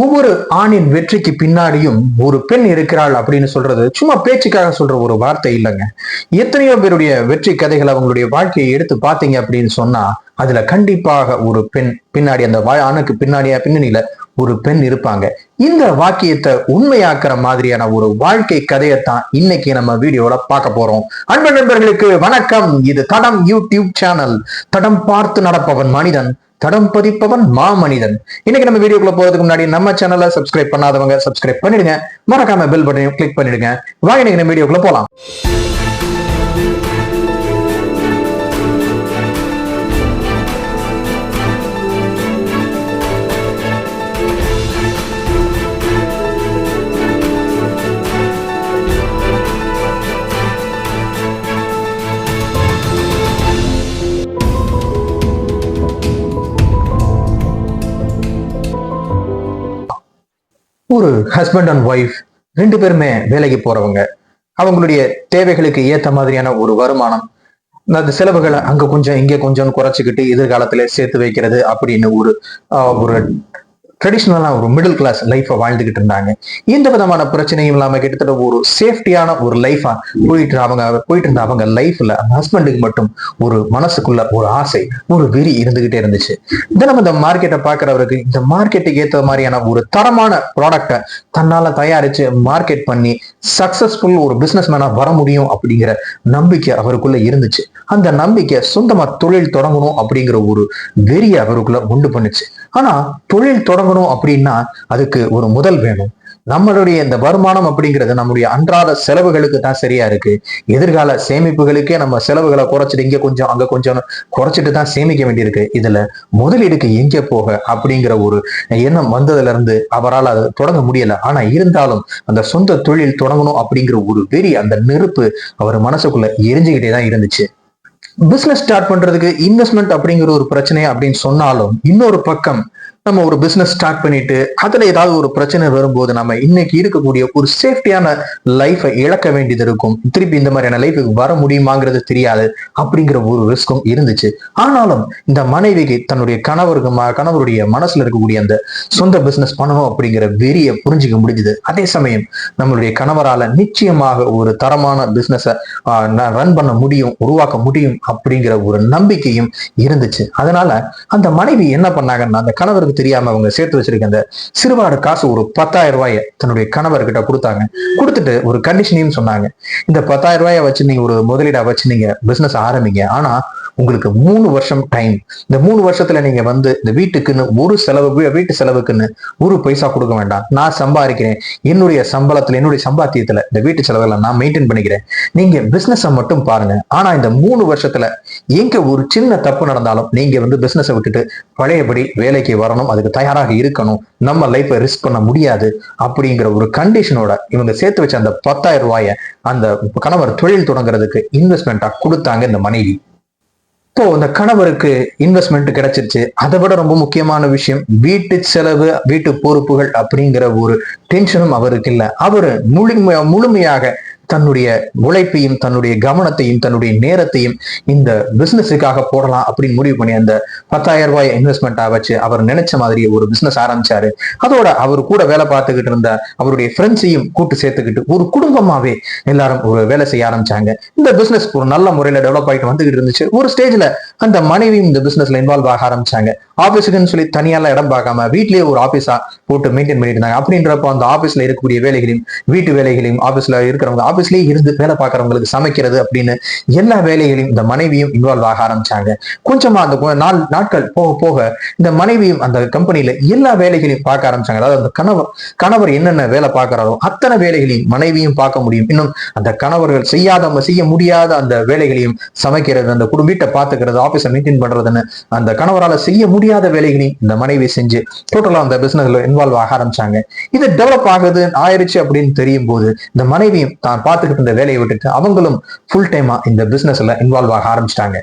ஒவ்வொரு ஆணின் வெற்றிக்கு பின்னாடியும் ஒரு பெண் இருக்கிறாள் அப்படின்னு சொல்றது சும்மா பேச்சுக்காக சொல்ற ஒரு வார்த்தை இல்லைங்க. எத்தனையோ பேருடைய வெற்றி கதைகள் அவங்களுடைய வாழ்க்கையை எடுத்து பார்த்தீங்க அப்படின்னு சொன்னா அதுல கண்டிப்பாக ஒரு பெண் பின்னாடி அந்த வா- ஆணுக்கு பின்னாடியா பின்னணியில ஒரு பெண் இருப்பாங்க. இந்த வாக்கியத்தை உண்மையாக்குற மாதிரியான ஒரு வாழ்க்கை கதையைத்தான் இன்னைக்கு நம்ம வீடியோல பார்க்க போறோம். அன்பு நண்பர்களுக்கு வணக்கம். இது தடம் யூடியூப் சேனல். தடம் பார்த்து நடப்பவன் மனிதன் தடம் பதிப்பவன் மாமனிதன். இன்னைக்கு நம்ம வீடியோக்குள்ள போறதுக்கு முன்னாடி நம்ம சேனலை சப்ஸ்கிரைப் பண்ணாதவங்க சப்ஸ்கிரைப் பண்ணிடுங்க. மறக்காம பெல் பட்டனையும் கிளிக் பண்ணிடுங்க. வாங்க இன்னைக்கு நம்ம வீடியோக்குள்ள போலாம். ஒரு ஹஸ்பண்ட் அண்ட் ஒய்ஃப் ரெண்டு பேருமே வேலைக்கு போறவங்க. அவங்களுடைய தேவைகளுக்கு ஏத்த மாதிரியான ஒரு வருமானம். அந்த செலவுகளை அங்க கொஞ்சம் இங்க கொஞ்சம் குறைச்சிக்கிட்டு எதிர்காலத்துல சேர்த்து வைக்கிறது அப்படின்னு ஒரு ஒரு ட்ரெடிஷ்னலாக ஒரு மிடில் கிளாஸ் லைஃப்பை வாழ்ந்துகிட்டு இருந்தாங்க. எந்த விதமான பிரச்சனையும் இல்லாம கிட்டத்தட்ட ஒரு சேஃப்டியான ஒரு லைஃபாக போயிட்டு அவங்க போயிட்டு இருந்த அவங்க லைஃப்பில் அந்த ஹஸ்பண்டுக்கு மட்டும் ஒரு மனசுக்குள்ள ஒரு ஆசை ஒரு வெறி இருந்துகிட்டே இருந்துச்சு. தினம் இந்த மார்க்கெட்டை பார்க்குறவருக்கு இந்த மார்க்கெட்டுக்கு ஏற்ற மாதிரியான ஒரு தரமான ப்ராடக்டை தன்னால தயாரிச்சு மார்க்கெட் பண்ணி சக்ஸஸ்ஃபுல் ஒரு பிசினஸ் மேனா வர முடியும் அப்படிங்கிற நம்பிக்கை அவருக்குள்ள இருந்துச்சு. அந்த நம்பிக்கை சொந்தமா தொழில் தொடங்கணும் அப்படிங்கிற ஒரு வெறியை அவருக்குள்ள உண்டு பண்ணுச்சு. ஆனா தொழில் தொடங்க தொடங்கணும் அப்படின்னா அதுக்கு ஒரு முதல் வேணும். நம்மளுடைய இந்த வருமானம் அப்படிங்கிறது நம்முடைய அன்றாட செலவுகளுக்கு தான் சரியா இருக்கு. எதிர்கால சேமிப்புகளுக்கே நம்ம செலவுகளை குறைச்சிட்டு இங்க கொஞ்சம் அங்க கொஞ்சம் குறைச்சிட்டு தான் சேமிக்க வேண்டியிருக்கு. இதுல முதலீடுக்கு எங்க போக அப்படிங்கிற ஒரு எண்ணம் வந்ததுல இருந்து அவரால் அதை தொடங்க முடியல. ஆனா இருந்தாலும் அந்த சொந்த தொழில் தொடங்கணும் அப்படிங்கிற ஒரு வெறி அந்த நெருப்பு அவர் மனசுக்குள்ள எரிஞ்சுக்கிட்டே தான் இருந்துச்சு. பிசினஸ் ஸ்டார்ட் பண்றதுக்கு இன்வெஸ்ட்மெண்ட் அப்படிங்கிற ஒரு பிரச்சனை அப்படின்னு சொன்னாலும் இன்னொரு பக்கம் நம்ம ஒரு பிசினஸ் ஸ்டார்ட் பண்ணிட்டு அதுல ஏதாவது ஒரு பிரச்சனை வரும்போது நம்ம இன்னைக்கு இருக்கக்கூடிய ஒரு சேஃப்டியான லைஃபை இழக்க வேண்டியது இருக்கும். திருப்பி இந்த மாதிரியான லைஃபுக்கு வர முடியுமாங்கிறது தெரியாது அப்படிங்கிற ஒரு ரிஸ்க்கும் இருந்துச்சு. ஆனாலும் இந்த மனைவிக்கு தன்னுடைய கணவருக்கு கணவருடைய மனசுல இருக்கக்கூடிய அந்த சொந்த பிசினஸ் பண்ணணும் அப்படிங்கிற வெறியை புரிஞ்சுக்க முடிஞ்சது. அதே சமயம் நம்மளுடைய கணவரால நிச்சயமாக ஒரு தரமான பிசினஸை ரன் பண்ண முடியும் உருவாக்க முடியும் அப்படிங்கிற ஒரு நம்பிக்கையும் இருந்துச்சு. அதனால அந்த மனைவி என்ன பண்ணாங்கன்னா அந்த கணவருக்கு தெரியாம அவங்க சேர்த்து வச்சிருக்க அந்த சிறுவாடு காசு ஒரு பத்தாயிரம் ரூபாயை தன்னுடைய கணவர்கிட்ட கொடுத்தாங்க. கொடுத்துட்டு ஒரு கண்டிஷனையும் சொன்னாங்க. இந்த பத்தாயிரம் ரூபாயை வச்சு நீங்க ஒரு முதலீடா வச்சு நீங்க பிசினஸ் ஆரம்பிங்க. ஆனா உங்களுக்கு மூணு வருஷம் டைம் இந்த மூணு வருஷத்துல நீங்க வந்து இந்த வீட்டுக்குன்னு ஒரு செலவு வீட்டு செலவுக்குன்னு ஒரு பைசா கொடுக்க வேண்டாம். நான் சம்பாதிக்கிறேன். என்னுடைய சம்பளத்துல என்னுடைய சம்பாத்தியத்துல இந்த வீட்டு செலவுகளை நான் மெயின்டைன் பண்ணிக்கிறேன். நீங்க பிசினஸை மட்டும் பாருங்க. ஆனா இந்த மூணு வருஷத்துல எங்க ஒரு சின்ன தப்பு நடந்தாலும் நீங்க வந்து பிசினஸை விட்டுட்டு பழையபடி வேலைக்கு வரணும். அதுக்கு தயாராக இருக்கணும். நம்ம லைஃப்பை ரிஸ்க் பண்ண முடியாது அப்படிங்கிற ஒரு கண்டிஷனோட இவங்க சேர்த்து வச்ச அந்த பத்தாயிரம் ரூபாயை அந்த கணவர் தொழில் தொடங்குறதுக்கு இன்வெஸ்ட்மெண்ட்டாக கொடுத்தாங்க இந்த மனைவி. இப்போ அந்த கணவருக்கு இன்வெஸ்ட்மெண்ட் கிடைச்சிருச்சு. அதை விட ரொம்ப முக்கியமான விஷயம் வீட்டு செலவு வீட்டு பொறுப்புகள் அப்படிங்கிற ஒரு டென்ஷனும் அவருக்கு இல்லை. அவர் முழுமையா முழுமையாக தன்னுடைய உழைப்பையும் தன்னுடைய கவனத்தையும் தன்னுடைய நேரத்தையும் இந்த பிசினஸுக்காக போடலாம் அப்படின்னு முடிவு பண்ணி அந்த பத்தாயிரம் ரூபாய் இன்வெஸ்ட்மெண்ட்டாக வச்சு அவர் நினைச்ச மாதிரி ஒரு பிசினஸ் ஆரம்பிச்சாரு. அதோட அவர் கூட வேலை பார்த்துக்கிட்டு இருந்த அவருடைய ஃப்ரெண்ட்ஸையும் கூட்டு சேர்த்துக்கிட்டு ஒரு குடும்பமாவே எல்லாரும் ஒரு வேலை செய்ய ஆரம்பிச்சாங்க. இந்த பிசினஸ் ஒரு நல்ல முறையில டெவலப் ஆகிட்டு வந்துகிட்டு இருந்துச்சு. ஒரு ஸ்டேஜ்ல அந்த மனைவியும் இந்த பிசினஸ்ல இன்வால்வ் ஆக ஆரம்பிச்சாங்க. ஆஃபீஸுக்குன்னு சொல்லி தனியாலாம் இடம் பார்க்காம வீட்லயே ஒரு ஆஃபீஸா போட்டு மெயின்டைன் பண்ணிட்டு இருந்தாங்க. அப்படின்றப்போ அந்த ஆஃபீஸ்ல இருக்கக்கூடிய வேலைகளையும் வீட்டு வேலைகளையும் ஆஃபீஸ்ல இருக்கிறவங்க ஆபீஸ்லயே இருந்து வேலை பார்க்கறவங்களுக்கு சமைக்கிறது அப்படின்னு எல்லா வேலைகளையும் இந்த மனைவியும் இன்வால்வ் ஆக ஆரம்பிச்சாங்க. கொஞ்சமா அந்த நாள் நாட்கள் போக போக இந்த மனைவியும் அந்த கம்பெனியில எல்லா வேலைகளையும் பார்க்க ஆரம்பிச்சாங்க. அதாவது அந்த கணவர் கணவர் என்னென்ன வேலை பார்க்கிறாரோ அத்தனை வேலைகளையும் மனைவியும் பார்க்க முடியும். இன்னும் அந்த கணவர்கள் செய்யாத செய்ய முடியாத அந்த வேலைகளையும் சமைக்கிறது அந்த குடும்ப வீட்டை பார்த்துக்கிறது ஆபீஸை மெயின்டைன் பண்றதுன்னு அந்த கணவரால செய்ய முடியும் முடியாத வேலைகளையும் இந்த மனைவி செஞ்சு டோட்டலா அந்த பிசினஸ்ல இன்வால்வ் ஆக ஆரம்பிச்சாங்க. இது டெவலப் ஆகுது ஆயிடுச்சு அப்படின்னு தெரியும் போது இந்த மனைவியும் தான் பார்த்துக்கிட்டு இருந்த வேலையை விட்டுட்டு அவங்களும் ஃபுல் டைமா இந்த பிசினஸ்ல இன்வால்வ் ஆக ஆரம்பிச்சிட்டாங்க.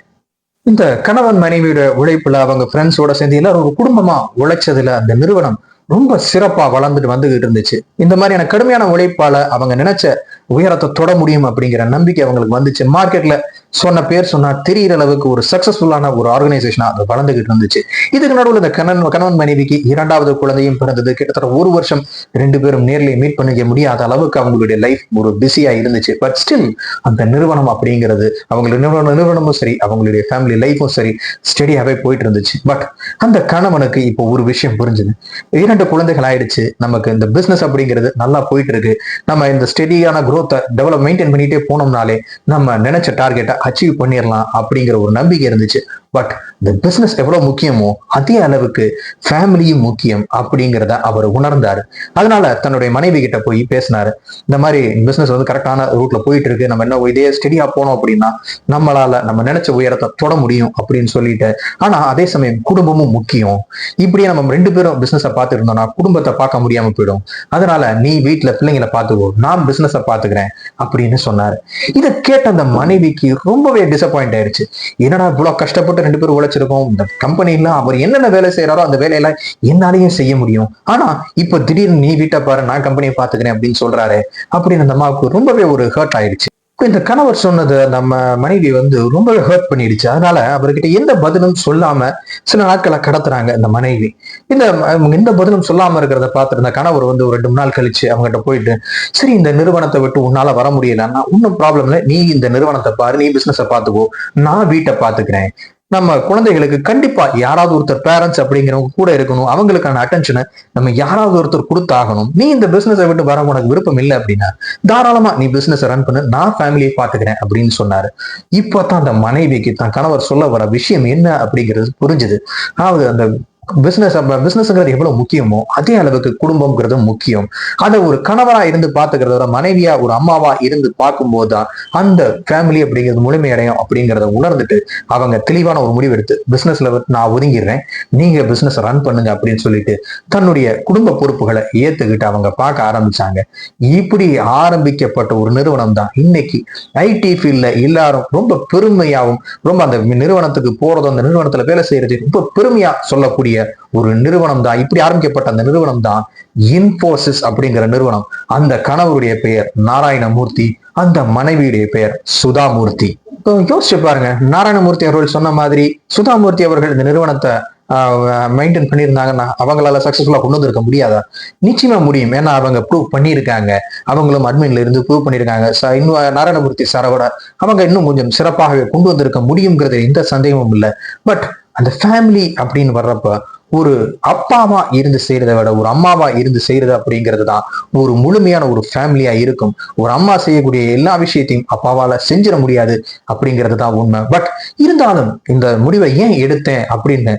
இந்த கணவன் மனைவியோட உழைப்புல அவங்க ஃப்ரெண்ட்ஸோட சேர்ந்து எல்லாரும் ஒரு குடும்பமா உழைச்சதுல அந்த நிறுவனம் ரொம்ப சிறப்பா வளர்ந்துட்டு வந்துகிட்டு இருந்துச்சு. இந்த மாதிரியான கடுமையான உழைப்பால அவங்க நினைச்ச உயரத்தை தொட முடியும் அப்படிங்கிற நம்பிக்கை அவங்களுக்கு வந்துச்சு. மார்க்கெட்ல சொன்ன பேர் சொன்னா தெரியிற அளவுக்கு ஒரு சக்சஸ்ஃபுல்லான ஒரு ஆர்கனைசேஷனா அது வளர்ந்துகிட்டு இருந்துச்சு. இதுக்கு நடுவில் இந்த கணவன் கணவன் மனைவிக்கு இரண்டாவது குழந்தையும் பிறந்தது. கிட்டத்தட்ட ஒரு வருஷம் ரெண்டு பேரும் நேர்ல மீட் பண்ணிக்க முடியாத அளவுக்கு அவங்களுடைய லைஃப் ஒரு பிஸியா இருந்துச்சு. பட் ஸ்டில் அந்த நிறுவனம் அப்படிங்கிறது அவங்களுடைய நிறுவனம் நிறுவனமும் சரி அவங்களுடைய ஃபேமிலி லைஃபும் சரி ஸ்டெடியாவே போயிட்டு இருந்துச்சு. பட் அந்த கணவனுக்கு இப்போ ஒரு விஷயம் புரிஞ்சுது. இரண்டு குழந்தைகள் ஆயிடுச்சு. நமக்கு இந்த பிசினஸ் அப்படிங்கிறது நல்லா போயிட்டு இருக்கு. நம்ம இந்த ஸ்டெடியான க்ரோத்தை டெவலப் மெயின்டைன் பண்ணிகிட்டே போனோம்னாலே நம்ம நினைச்ச டார்கெட்டை அச்சீவ் பண்ணிடலாம் அப்படிங்கிற ஒரு நம்பிக்கை இருந்துச்சு. பட் இந்த பிஸ்னஸ் எவ்வளோ முக்கியமோ அதே அளவுக்கு ஃபேமிலியும் முக்கியம் அப்படிங்கிறத அவர் உணர்ந்தார். அதனால தன்னுடைய மனைவி கிட்ட போய் பேசினார். இந்த மாதிரி பிஸ்னஸ் வந்து கரெக்டான ரூட்ல போயிட்டு இருக்கு. நம்ம என்ன இதே ஸ்டெடியா போனோம் அப்படின்னா நம்மளால நம்ம நினைச்ச உயரத்தை தொட முடியும் அப்படின்னு சொல்லிட்டு. ஆனா அதே சமயம் குடும்பமும் முக்கியம். இப்படியே நம்ம ரெண்டு பேரும் பிசினஸை பார்த்து இருந்தோம்னா குடும்பத்தை பார்க்க முடியாம போயிடும். அதனால நீ வீட்டுல பிள்ளைங்களை பார்த்துக்கோ நான் பிசினஸை பார்த்துக்கிறேன் அப்படின்னு சொன்னார். இதை கேட்ட அந்த மனைவிக்கு ரொம்பவே டிசப்பாயிண்ட் ஆயிடுச்சு என்னடா இவ்வளவு கஷ்டப்பட்டு ரெண்டு பேரும் உழைச்சிருக்கோம். இந்த கம்பெனில அவர் என்னென்ன வேலை செய்யறாரோ அந்த வேலையெல்லாம் என்னாலையும் செய்ய முடியும். ஆனா இப்ப திடீர்னு நீ வீட்டை பாரு நான் கம்பெனியை பாத்துக்கிறேன் அப்படின்னு சொல்றாரு அப்படின்னு அந்த அம்மாவுக்கு ரொம்பவே ஒரு ஹர்ட் ஆயிடுச்சு. இந்த கணவர் சொன்னது நம்ம மனைவி வந்து ரொம்பவே ஹர்ட் பண்ணிடுச்சு. அதனால அவர்கிட்ட எந்த பதிலும் சொல்லாம சில நாட்களை கடத்துறாங்க இந்த மனைவி. இந்த எந்த பதிலும் சொல்லாம இருக்கிறத பார்த்துட்டு இந்த கணவர் வந்து ஒரு ரெண்டு மூணு நாள் கழிச்சு அவங்ககிட்ட போயிட்டு சரி இந்த நிறுவனத்தை விட்டு உன்னால வர முடியலன்னா ஒன்றும் ப்ராப்ளம் இல்லை. நீ இந்த நிறுவனத்தை பாரு நீ பிசினஸை பார்த்துக்கோ. நான் வீட்டை பார்த்துக்கிறேன். நம்ம குழந்தைகளுக்கு கண்டிப்பா யாராவது ஒருத்தர் பேரண்ட்ஸ் அப்படிங்கிறவங்க கூட இருக்கணும். அவங்களுக்கான அட்டென்ஷனை நம்ம யாராவது ஒருத்தர் கொடுத்தாகணும். நீ இந்த பிசினஸை விட்டு வர உனக்கு விருப்பம் இல்லை அப்படின்னா தாராளமா நீ பிசினஸ் ரன் பண்ணு. நான் ஃபேமிலியை பாத்துக்கிறேன் அப்படின்னு சொன்னாரு. இப்பதான் அந்த மனைவிக்கு தான் கணவர் சொல்ல வர விஷயம் என்ன அப்படிங்கிறது புரிஞ்சுது. அதாவது அந்த பிசினஸ் பிசினஸ்ங்கிறது எவ்வளவு முக்கியமோ அதே அளவுக்கு குடும்பம்ங்கிறது முக்கியம். அதை ஒரு கணவரா இருந்து பாத்துக்கிறத விட மனைவியா ஒரு அம்மாவா இருந்து பார்க்கும்போது தான் அந்த ஃபேமிலி அப்படிங்கிறது முழுமையடையும் அப்படிங்கிறத உணர்ந்துட்டு அவங்க தெளிவான ஒரு முடிவு எடுத்து பிசினஸ்ல நான் ஒதுங்கிடுறேன். நீங்க பிசினஸ் ரன் பண்ணுங்க அப்படின்னு சொல்லிட்டு தன்னுடைய குடும்ப பொறுப்புகளை ஏத்துக்கிட்டு அவங்க பார்க்க ஆரம்பிச்சாங்க. இப்படி ஆரம்பிக்கப்பட்ட ஒரு நிறுவனம் தான் இன்னைக்கு ஐடி ஃபீல்ட்ல எல்லாரும் ரொம்ப பெருமையாவும் ரொம்ப அந்த நிறுவனத்துக்கு போறதும் அந்த நிறுவனத்துல வேலை செய்யறது ரொம்ப பெருமையா சொல்லக்கூடிய இருக்கக்கூடிய ஒரு நிறுவனம் தான் இப்படி ஆரம்பிக்கப்பட்ட அந்த நிறுவனம் தான் இன்போசிஸ் அப்படிங்கிற நிறுவனம். அந்த கணவருடைய பெயர் நாராயணமூர்த்தி அந்த மனைவியுடைய பெயர் சுதாமூர்த்தி. யோசிச்சு பாருங்க நாராயணமூர்த்தி அவர்கள் சொன்ன மாதிரி சுதாமூர்த்தி அவர்கள் இந்த நிறுவனத்தை மெயின்டைன் பண்ணியிருந்தாங்கன்னா அவங்களால சக்சஸ்ஃபுல்லா கொண்டு வந்திருக்க முடியாதா? நிச்சயமா முடியும். ஏன்னா அவங்க ப்ரூவ் பண்ணியிருக்காங்க. அவங்களும் அட்மின்ல இருந்து ப்ரூவ் பண்ணியிருக்காங்க. இன்னும் நாராயணமூர்த்தி சாரோட அவங்க இன்னும் கொஞ்சம் சிறப்பாகவே கொண்டு வந்திருக்க முடியுங்கிறது எந்த சந்தேகமும் இல்லை. பட் அந்த ஃபேமிலி அப்படின்னு வர்றப்ப ஒரு அப்பாவா இருந்து செய்யறத விட ஒரு அம்மாவா இருந்து செய்யறது அப்படிங்கிறது தான் ஒரு முழுமையான ஒரு ஃபேமிலியா இருக்கும். ஒரு அம்மா செய்யக்கூடிய எல்லா விஷயத்தையும் அப்பாவால செஞ்சிட முடியாது அப்படிங்கிறது தான் உண்மை. பட் இருந்தாலும் இந்த முடிவை ஏன் எடுத்தேன் அப்படின்னு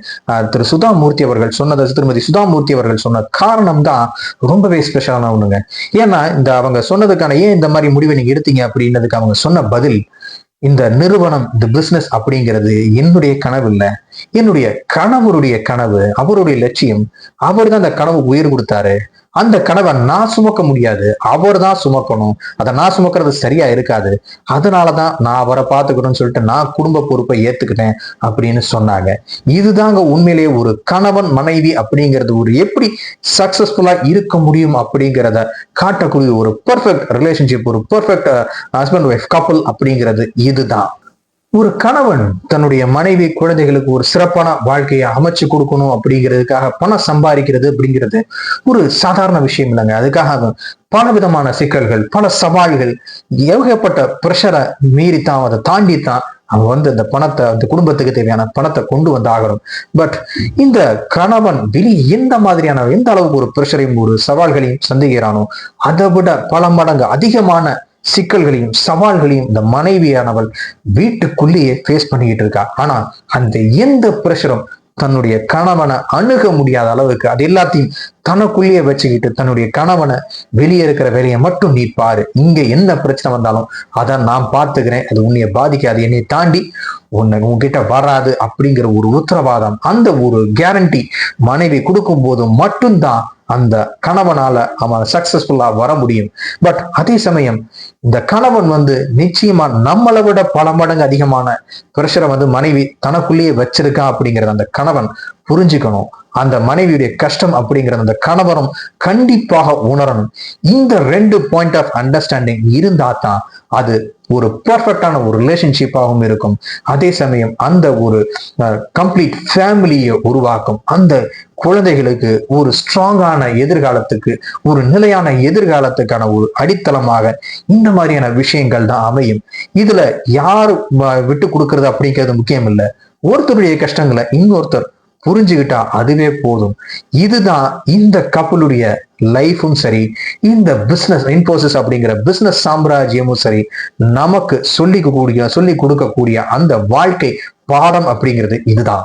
திரு சுதாமூர்த்தி அவர்கள் சொன்னது திருமதி சுதாமூர்த்தி அவர்கள் சொன்ன காரணம் தான் ரொம்பவே ஸ்பெஷலான ஒண்ணுங்க. ஏன்னா இந்த அவங்க சொன்னதுக்கான ஏன் இந்த மாதிரி முடிவை நீங்க எடுத்தீங்க அப்படின்னதுக்கு அவங்க சொன்ன பதில் இந்த நிறுவனம் இந்த பிசினஸ் அப்படிங்கிறது என்னுடைய கனவு இல்ல. என்னுடைய கணவருடைய கனவு அவருடைய லட்சியம் அவர் தான் அந்த கனவு உயிர் கொடுத்தாரு. அந்த கனவை நான் சுமக்க முடியாது அவர் தான் சுமக்கணும். அதை நான் சுமக்கிறது சரியா இருக்காது. அதனால தான் நான் அவரை பார்த்துக்கணும்னு சொல்லிட்டு நான் குடும்ப பொறுப்பை ஏத்துக்கிட்டேன் அப்படின்னு சொன்னாங்க. இதுதாங்க உண்மையிலேயே ஒரு கணவன் மனைவி அப்படிங்கிறது ஒரு எப்படி சக்சஸ்ஃபுல்லா இருக்க முடியும் அப்படிங்கிறத காட்டக்கூடிய ஒரு பர்ஃபெக்ட் ரிலேஷன்ஷிப் ஒரு பர்ஃபெக்ட் ஹஸ்பண்ட் ஒய்ஃப் கப்பல் அப்படிங்கிறது இதுதான். ஒரு கணவன் தன்னுடைய மனைவி குழந்தைகளுக்கு ஒரு சிறப்பான வாழ்க்கையை அமைச்சு கொடுக்கணும் அப்படிங்கிறதுக்காக பணம் சம்பாதிக்கிறது அப்படிங்கிறது ஒரு சாதாரண விஷயம் இல்லைங்க. அதுக்காக பல விதமான சிக்கல்கள் பல சவால்கள் ஏகப்பட்ட ப்ரெஷரை மீறித்தான் அதை தாண்டித்தான் அவன் வந்து அந்த பணத்தை அந்த குடும்பத்துக்கு தேவையான பணத்தை கொண்டு வந்து ஆகணும். பட் இந்த கணவன் வெளி எந்த மாதிரியான எந்த அளவுக்கு ஒரு ப்ரெஷரையும் ஒரு சவால்களையும் சந்திக்கிறானோ அதை விட பல மடங்கு அதிகமான சிக்கல்களையும் சவால்களையும் இந்த மனைவியானவள் வீட்டுக்குள்ளேயே ஃபேஸ் பண்ணிக்கிட்டு இருக்கா. ஆனா அந்த எந்த பிரஷரும் தன்னுடைய கணவனை அணுக முடியாத அளவுக்கு அது எல்லாத்தையும் தனக்குள்ளேயே வச்சுக்கிட்டு தன்னுடைய கணவனை வெளியே இருக்கிற வேலையை மட்டும் நீ பாரு. இங்க என்ன பிரச்சனை வந்தாலும் அதை நான் பார்த்துக்கிறேன். அது உன்னைய பாதிக்காது. என்னை தாண்டி உன்னை உன்கிட்ட வராது அப்படிங்கிற ஒரு உத்தரவாதம் அந்த ஒரு கேரண்டி மனைவி கொடுக்கும் போது மட்டும்தான் அந்த கணவனால அவன் சக்சஸ்ஃபுல்லா வர முடியும். பட் அதே சமயம் இந்த கணவன் வந்து நிச்சயமா நம்மளை விட பல மடங்கு அதிகமான பிரஷரை வந்து மனைவி தனக்குள்ளேயே வச்சிருக்கா அப்படிங்கிறத அந்த கணவன் புரிஞ்சுக்கணும். அந்த மனைவியுடைய கஷ்டம் அப்படிங்கிறது அந்த கணவரும் கண்டிப்பாக உணரணும். இந்த ரெண்டு பாயிண்ட் ஆஃப் அண்டர்ஸ்டாண்டிங் இருந்தா தான் அது ஒரு பர்ஃபெக்டான ஒரு ரிலேஷன்ஷிப்பாகவும் இருக்கும். அதே சமயம் அந்த ஒரு கம்ப்ளீட் ஃபேமிலியை உருவாக்கும். அந்த குழந்தைகளுக்கு ஒரு ஸ்ட்ராங்கான எதிர்காலத்துக்கு ஒரு நிலையான எதிர்காலத்துக்கான ஒரு அடித்தளமாக இந்த மாதிரியான விஷயங்கள் தான் அமையும். இதுல யார் விட்டு கொடுக்கறது அப்படிங்கிறது முக்கியம் இல்லை ஒருத்தருடைய கஷ்டங்களை இன்னொருத்தர் புரிஞ்சுக்கிட்டா அதுவே போதும். இதுதான் இந்த கப்பலுடைய லைஃபும் சரி இந்த பிசினஸ் இன்போசிஸ் அப்படிங்கிற பிசினஸ் சாம்ராஜ்யமும் சரி நமக்கு சொல்லிக்க கூடிய சொல்லி கொடுக்கக்கூடிய அந்த வாழ்க்கை பாடம் அப்படிங்கிறது இதுதான்.